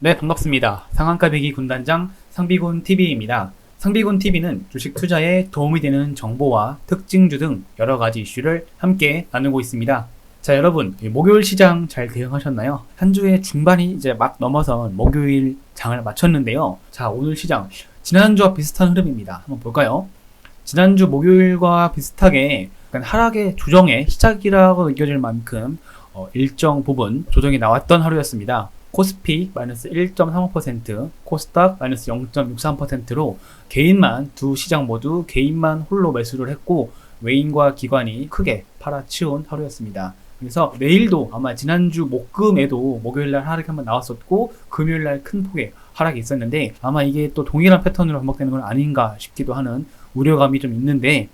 네, 반갑습니다. 상한가 배기 군단장 상비군 TV입니다. 상비군 TV는 주식 투자에 도움이 되는 정보와 특징주 등 여러 가지 이슈를 함께 나누고 있습니다. 자, 여러분, 이 목요일 시장 잘 대응하셨나요? 한 주의 중반이 이제 막 넘어선 목요일 장을 마쳤는데요. 자, 오늘 시장 지난주와 비슷한 흐름입니다. 한번 볼까요? 지난주 목요일과 비슷하게 하락의 조정의 시작이라고 느껴질 만큼 어, 일정 부분 조정이 나왔던 하루였습니다. 코스피 마이너스 1.35%, 코스닥 마이너스 0.63%로 개인만 두 시장 모두 개인만 홀로 매수를 했고 외인과 기관이 크게 팔아치운 하루였습니다. 그래서 내일도 아마 지난주 목금에도 목요일날 하락이 한번 나왔었고 금요일날 큰 폭의 하락이 있었는데 아마 이게 또 동일한 패턴으로 반복되는 건 아닌가 싶기도 하는 우려감이 좀 있는데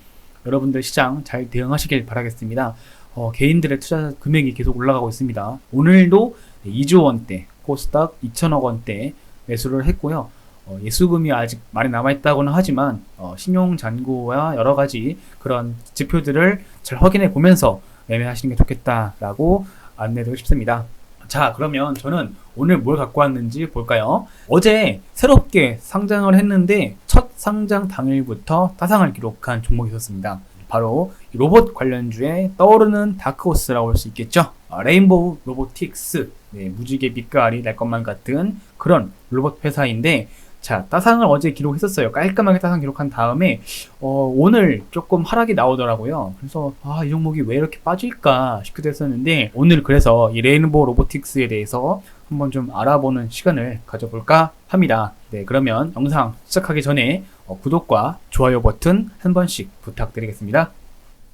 여러분들 시장 잘 대응하시길 바라겠습니다. 어, 개인들의 투자 금액이 계속 올라가고 있습니다. 오늘도 2조 원대, 코스닥 2천억 원대 매수를 했고요. 어, 예수금이 아직 많이 남아있다고는 하지만 어, 신용 잔고와 여러 가지 그런 지표들을 잘 확인해 보면서 매매하시는 게 좋겠다라고 안내드리고 싶습니다. 자, 그러면 저는 오늘 뭘 갖고 왔는지 볼까요? 어제 새롭게 상장을 했는데 첫 상장 당일부터 따상을 기록한 종목이 있었습니다. 바로 로봇 관련주에 떠오르는 다크호스라고 할 수 있겠죠. 아, 레인보우 로보틱스, 네, 무지개 빛깔이 날 것만 같은 그런 로봇 회사인데 자, 따상을 어제 기록했었어요. 깔끔하게 따상 기록한 다음에, 어, 오늘 조금 하락이 나오더라고요. 그래서, 아, 이 종목이 왜 이렇게 빠질까 싶기도 했었는데, 오늘 그래서 이 레인보우 로보틱스에 대해서 한번 좀 알아보는 시간을 가져볼까 합니다. 네, 그러면 영상 시작하기 전에 어, 구독과 좋아요 버튼 한 번씩 부탁드리겠습니다.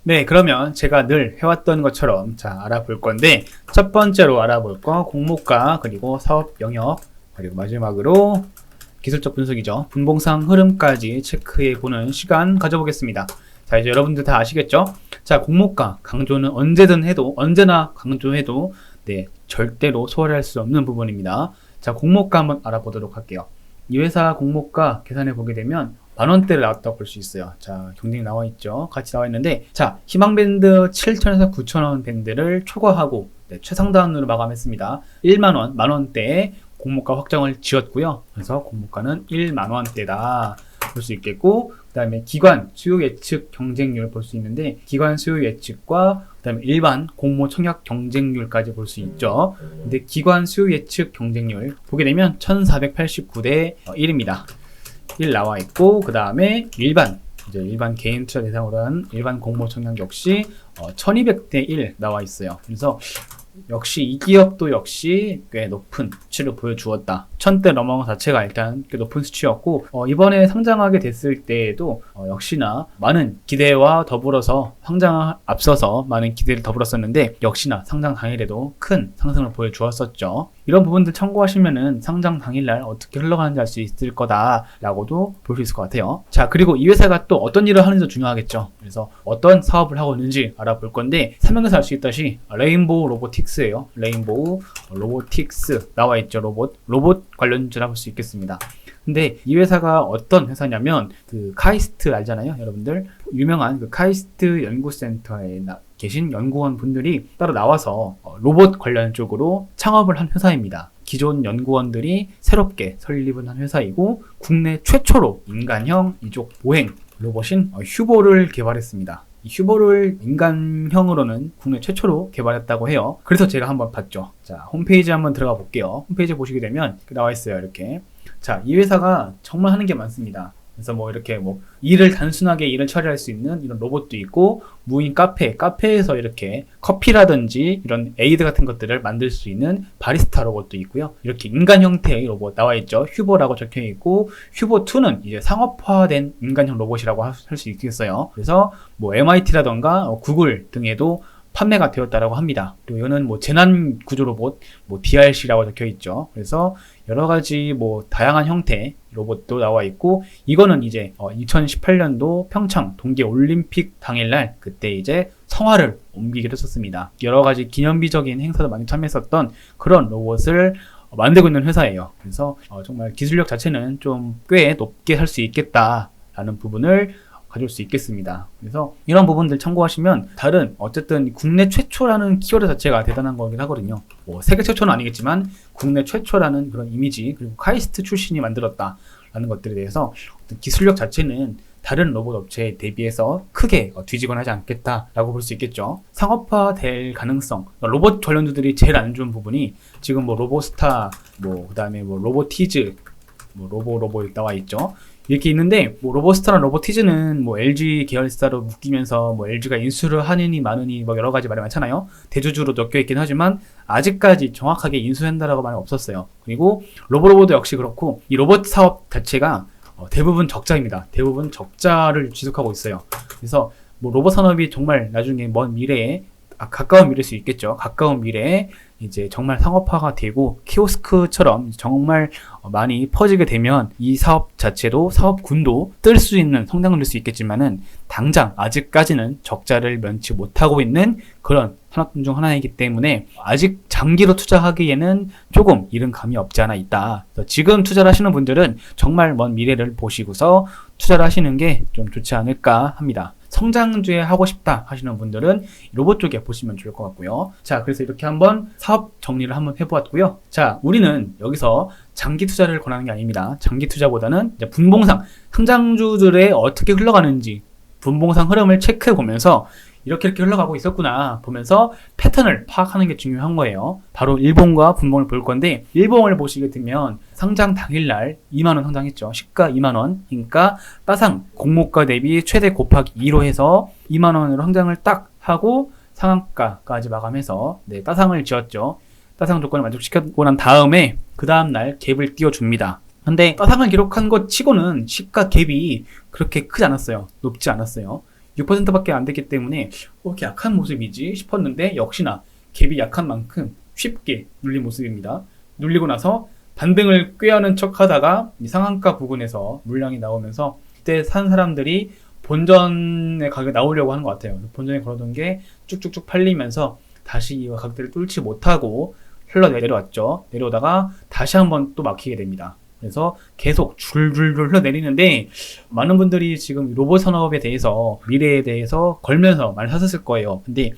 네, 그러면 제가 늘 해왔던 것처럼 자, 알아볼 건데, 첫 번째로 알아볼 거 공모가, 그리고 사업 영역, 그리고 마지막으로 기술적 분석이죠. 분봉상 흐름까지 체크해 보는 시간 가져보겠습니다. 자, 이제 여러분들 다 아시겠죠? 자, 공모가 강조는 언제든 해도, 언제나 강조해도, 네, 절대로 소홀할 수 없는 부분입니다. 자, 공모가 한번 알아보도록 할게요. 이 회사 공모가 계산해 보게 되면 만 원대를 나왔다고 볼 수 있어요. 자, 경쟁이 나와 있죠. 같이 나와 있는데, 자, 희망밴드 7천에서 9천 원 밴드를 초과하고 네, 최상단으로 마감했습니다. 1만 원, 만 원대에 공모가 확정을 지었고요. 그래서 공모가는 1만 원대다 볼 수 있겠고, 그 다음에 기관 수요 예측 경쟁률 볼 수 있는데, 기관 수요 예측과 그 다음에 일반 공모 청약 경쟁률까지 볼 수 있죠. 근데 기관 수요 예측 경쟁률 보게 되면 1489대 1입니다. 1 나와 있고, 그 다음에 일반 이제 일반 개인 투자 대상으로 한 일반 공모 청약 역시 어, 1200대 1 나와 있어요. 그래서 역시 이 기업도 역시 꽤 높은 수치를 보여주었다. 천대 넘어간 것 자체가 일단 꽤 높은 수치였고 어, 이번에 상장하게 됐을 때에도 어, 역시나 많은 기대와 더불어서 상장 앞서서 많은 기대를 더불었었는데 역시나 상장 당일에도 큰 상승을 보여주었었죠. 이런 부분들 참고하시면은 상장 당일날 어떻게 흘러가는지 알 수 있을 거다라고도 볼 수 있을 것 같아요. 자 그리고 이 회사가 또 어떤 일을 하는지 중요하겠죠. 그래서 어떤 사업을 하고 있는지 알아볼 건데 설명에서 알 수 있다시 레인보우 로보틱스예요. 레인보우 로보틱스 나와 있죠. 로봇 로봇 관련주라 볼 수 있겠습니다. 근데 이 회사가 어떤 회사냐면 그 카이스트 알잖아요, 여러분들. 유명한 그 카이스트 연구센터에 나, 계신 연구원 분들이 따로 나와서 어, 로봇 관련 쪽으로 창업을 한 회사입니다. 기존 연구원들이 새롭게 설립을 한 회사이고 국내 최초로 인간형 이족 보행 로봇인 어, 휴보를 개발했습니다. 이 휴보를 인간형으로는 국내 최초로 개발했다고 해요. 그래서 제가 한번 봤죠. 자, 홈페이지 한번 들어가 볼게요. 홈페이지 보시게 되면 나와 있어요. 이렇게. 자, 이 회사가 정말 하는 게 많습니다. 그래서 뭐 이렇게 뭐 일을 단순하게 일을 처리할 수 있는 이런 로봇도 있고 무인 카페, 카페에서 이렇게 커피라든지 이런 에이드 같은 것들을 만들 수 있는 바리스타 로봇도 있고요. 이렇게 인간 형태의 로봇 나와 있죠. 휴보라고 적혀 있고 휴보 2는 이제 상업화된 인간형 로봇이라고 할 수 있겠어요. 그래서 뭐 MIT라던가 구글 등에도 판매가 되었다라고 합니다. 그리고 이거는 뭐 재난 구조 로봇, 뭐 DRC라고 적혀 있죠. 그래서 여러 가지 뭐 다양한 형태 로봇도 나와 있고 이거는 이제 어 2018년도 평창 동계 올림픽 당일날 그때 이제 성화를 옮기기로 했었습니다. 여러 가지 기념비적인 행사도 많이 참여했었던 그런 로봇을 만들고 있는 회사예요. 그래서 어 정말 기술력 자체는 좀 꽤 높게 할수 있겠다라는 부분을 가져올 수 있겠습니다. 그래서 이런 부분들 참고하시면 다른 어쨌든 국내 최초라는 키워드 자체가 대단한 거긴 하거든요. 뭐 세계 최초는 아니겠지만 국내 최초라는 그런 이미지 그리고 카이스트 출신이 만들었다라는 것들에 대해서 어떤 기술력 자체는 다른 로봇 업체에 대비해서 크게 어, 뒤지거나 하지 않겠다라고 볼 수 있겠죠. 상업화될 가능성. 로봇 관련주들이 제일 안 좋은 부분이 지금 뭐 로보스타, 뭐 그다음에 뭐 로보티즈, 뭐 로보 로보 나와 있죠. 이렇게 있는데 뭐 로보스타랑 로보티즈는 뭐 LG 계열사로 묶이면서 뭐 LG가 인수를 하느니 마느니 뭐 여러 가지 말이 많잖아요. 대주주로 엮여 있긴 하지만 아직까지 정확하게 인수한다라고 말은 없었어요. 그리고 로보로보도 역시 그렇고 이 로봇 사업 자체가 어, 대부분 적자입니다. 대부분 적자를 지속하고 있어요. 그래서 뭐 로봇 산업이 정말 나중에 먼 미래에 아, 가까운 미래일 수 있겠죠. 가까운 미래에 이제 정말 상업화가 되고 키오스크처럼 정말 어, 많이 퍼지게 되면 이 사업 자체도 사업군도 뜰 수 있는 성장을 낼수 있겠지만은 당장 아직까지는 적자를 면치 못하고 있는 그런 산업군 중 하나이기 때문에 아직 장기로 투자하기에는 조금 이른 감이 없지 않아 있다. 지금 투자를 하시는 분들은 정말 먼 미래를 보시고서 투자를 하시는 게 좀 좋지 않을까 합니다. 성장주에 하고 싶다 하시는 분들은 로봇 쪽에 보시면 좋을 것 같고요. 자, 그래서 이렇게 한번 사업 정리를 한번 해보았고요. 자, 우리는 여기서 장기 투자를 권하는 게 아닙니다. 장기 투자보다는 이제 분봉상 성장주들의 어떻게 흘러가는지 분봉상 흐름을 체크해 보면서 이렇게 이렇게 흘러가고 있었구나 보면서 패턴을 파악하는 게 중요한 거예요. 바로 일봉과 분봉을 볼 건데 일봉을 보시게 되면 상장 당일날 2만 원 상장했죠. 시가 2만 원. 그러니까 따상 공모가 대비 최대 곱하기 2로 해서 2만 원으로 상장을 딱 하고 상한가까지 마감해서 네, 따상을 지었죠. 따상 조건을 만족시키고 난 다음에 그 다음 날 갭을 띄워줍니다. 근데 따상을 기록한 것 치고는 시가 갭이 그렇게 크지 않았어요. 높지 않았어요. 6%밖에 안 됐기 때문에 어, 이렇게 약한 모습이지 싶었는데 역시나 갭이 약한 만큼 쉽게 눌린 모습입니다. 눌리고 나서 반등을 꾀하는 척 하다가 이 상한가 부근에서 물량이 나오면서 그때 산 사람들이 본전의 가격이 나오려고 하는 것 같아요. 본전에 걸어둔 게 쭉쭉쭉 팔리면서 다시 이 가격대를 뚫지 못하고 흘러 내려왔죠. 내려오다가 다시 한번 또 막히게 됩니다. 그래서 계속 줄줄줄 흘러내리는데 많은 분들이 지금 로봇 산업에 대해서 미래에 대해서 걸면서 많이 사셨을 거예요. 근데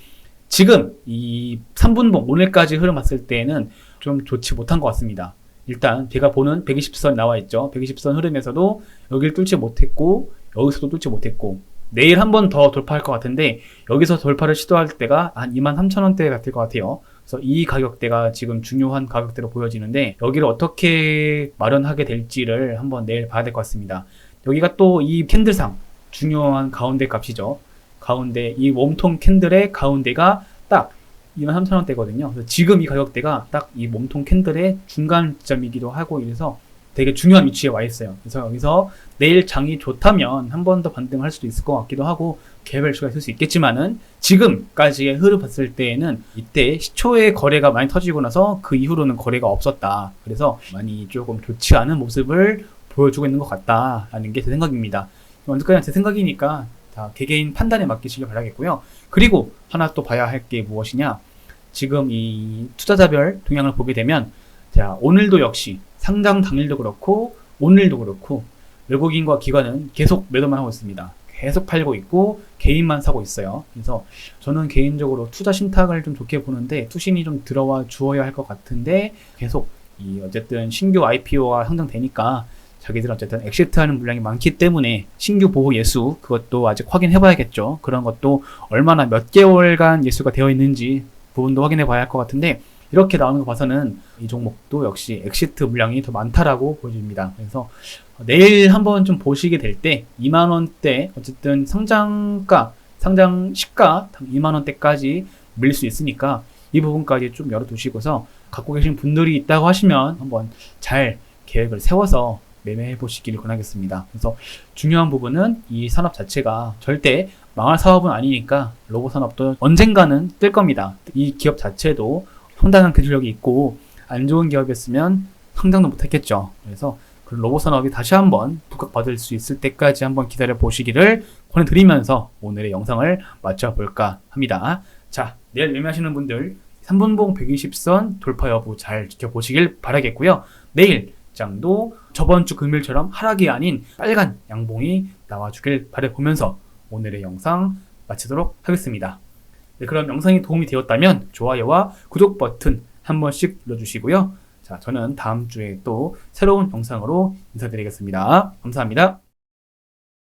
지금 이 3분봉 오늘까지 흐름 봤을 때는 좀 좋지 못한 것 같습니다. 일단 제가 보는 120선 나와 있죠. 120선 흐름에서도 여기를 뚫지 못했고 여기서도 뚫지 못했고 내일 한 번 더 돌파할 것 같은데 여기서 돌파를 시도할 때가 한 2만 3천 원대 같을 것 같아요. 그래서 이 가격대가 지금 중요한 가격대로 보여지는데 여기를 어떻게 마련하게 될지를 한번 내일 봐야 될 것 같습니다. 여기가 또 이 캔들상 중요한 가운데 값이죠. 가운데 이 몸통 캔들의 가운데가 딱 23,000원대거든요. 그래서 지금 이 가격대가 딱 이 몸통 캔들의 중간점이기도 하고 이래서 되게 중요한 위치에 와 있어요. 그래서 여기서 내일 장이 좋다면 한 번 더 반등할 수도 있을 것 같기도 하고 개별 수가 있을 수 있겠지만은 지금까지의 흐름 봤을 때에는 이때 시초의 거래가 많이 터지고 나서 그 이후로는 거래가 없었다. 그래서 많이 조금 좋지 않은 모습을 보여주고 있는 것 같다라는 게 제 생각입니다. 언제까지나 제 생각이니까 다 개개인 판단에 맡기시길 바라겠고요. 그리고 하나 또 봐야 할 게 무엇이냐? 지금 이 투자자별 동향을 보게 되면 자 오늘도 역시 상장 당일도 그렇고 오늘도 그렇고 외국인과 기관은 계속 매도만 하고 있습니다. 계속 팔고 있고 개인만 사고 있어요. 그래서 저는 개인적으로 투자 신탁을 좀 좋게 보는데 투신이 좀 들어와 주어야 할 것 같은데 계속 이 어쨌든 신규 IPO가 상장되니까 자기들은 어쨌든 엑시트하는 물량이 많기 때문에 신규 보호 예수 그것도 아직 확인해봐야겠죠. 그런 것도 얼마나 몇 개월간 예수가 되어 있는지 부분도 확인해봐야 할 것 같은데 이렇게 나오는 거 봐서는 이 종목도 역시 엑시트 물량이 더 많다라고 보여집니다. 그래서 내일 한번 좀 보시게 될 때 2만 원대 어쨌든 상장가 상장 시가 2만 원대까지 밀릴 수 있으니까 이 부분까지 좀 열어두시고서 갖고 계신 분들이 있다고 하시면 한번 잘 계획을 세워서 매매해 보시기를 권하겠습니다. 그래서 중요한 부분은 이 산업 자체가 절대 망할 사업은 아니니까 로봇 산업도 언젠가는 뜰 겁니다. 이 기업 자체도 상당한 기술력이 있고 안 좋은 기업이었으면 성장도 못했겠죠. 그래서 그 로봇 산업이 다시 한번 부각받을 수 있을 때까지 한번 기다려 보시기를 권해드리면서 오늘의 영상을 마쳐볼까 합니다. 자, 내일 매매하시는 분들 3분봉 120선 돌파 여부 잘 지켜보시길 바라겠고요. 내일 장도 저번 주 금요일처럼 하락이 아닌 빨간 양봉이 나와주길 바라보면서 오늘의 영상 마치도록 하겠습니다. 네, 그럼 영상이 도움이 되었다면 좋아요와 구독 버튼 한 번씩 눌러주시고요. 자, 저는 다음 주에 또 새로운 영상으로 인사드리겠습니다. 감사합니다.